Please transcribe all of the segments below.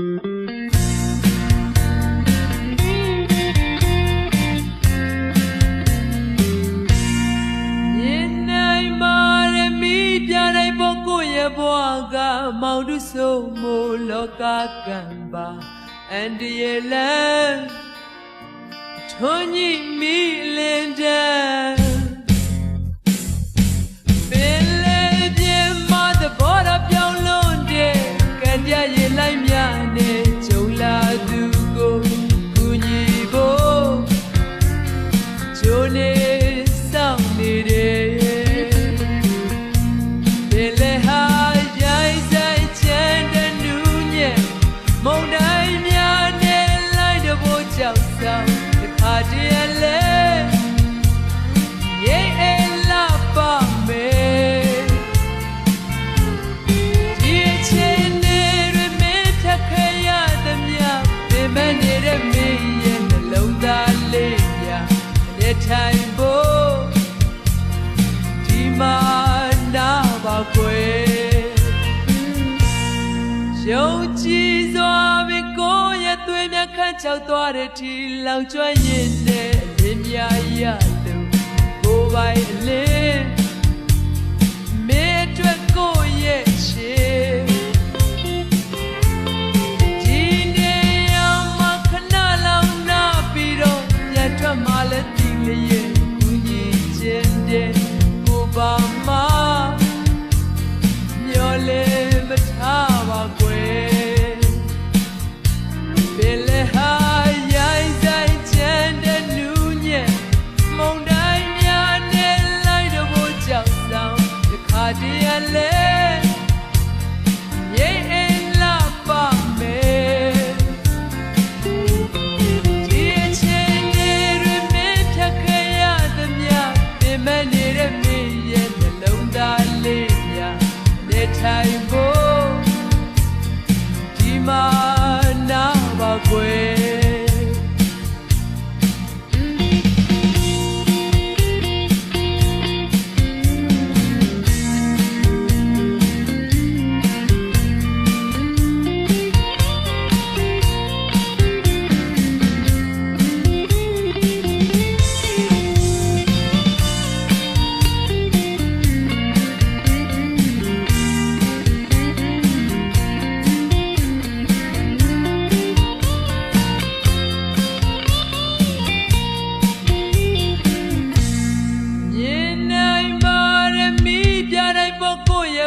မောင်တို့ဆုံးမို့လောကကံပါအန်ဒီယလန်ထွန်ကြီးမိလင်တဲ့ ထိုင်ဖို့ဒီမှာနာပါကွယ်ယုံကြည်စွာပင်ကိုရဲ့သွေးမြတ်ခန့်ချောက်သွားတဲ့ထီလောင်ကျွမ်းရင်နဲ့အမြင်များရ tell you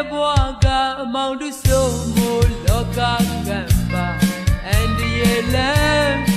ဘွားကအမောင်တို့ဆိုမို့လောကကံပါအန်ဒီရဲ့လမ်း